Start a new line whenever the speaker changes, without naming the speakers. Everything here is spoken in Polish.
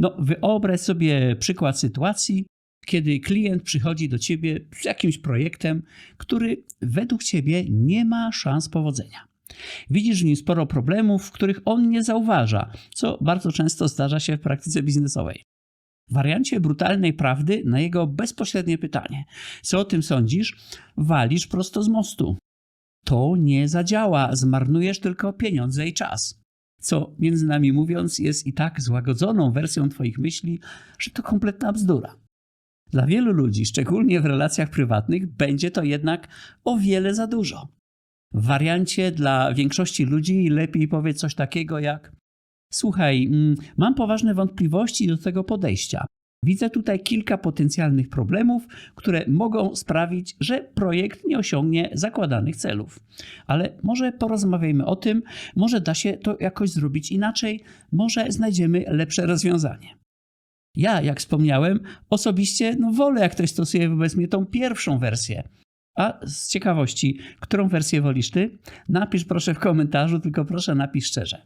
No, wyobraź sobie przykład sytuacji, kiedy klient przychodzi do ciebie z jakimś projektem, który według ciebie nie ma szans powodzenia. Widzisz w nim sporo problemów, których on nie zauważa, co bardzo często zdarza się w praktyce biznesowej. W wariancie brutalnej prawdy na jego bezpośrednie pytanie: Co o tym sądzisz? walisz prosto z mostu. To nie zadziała, zmarnujesz tylko pieniądze i czas. Co, między nami mówiąc, jest i tak złagodzoną wersją Twoich myśli, że to kompletna bzdura. Dla wielu ludzi, szczególnie w relacjach prywatnych, będzie to jednak o wiele za dużo. W wariancie dla większości ludzi lepiej powiedz coś takiego jak: Słuchaj, mm, mam poważne wątpliwości do tego podejścia. Widzę tutaj kilka potencjalnych problemów, które mogą sprawić, że projekt nie osiągnie zakładanych celów. Ale może porozmawiajmy o tym, może da się to jakoś zrobić inaczej, może znajdziemy lepsze rozwiązanie. Ja, jak wspomniałem, osobiście no, wolę, jak ktoś stosuje wobec mnie tą pierwszą wersję. A z ciekawości, którą wersję wolisz ty? Napisz proszę w komentarzu, tylko proszę napisz szczerze.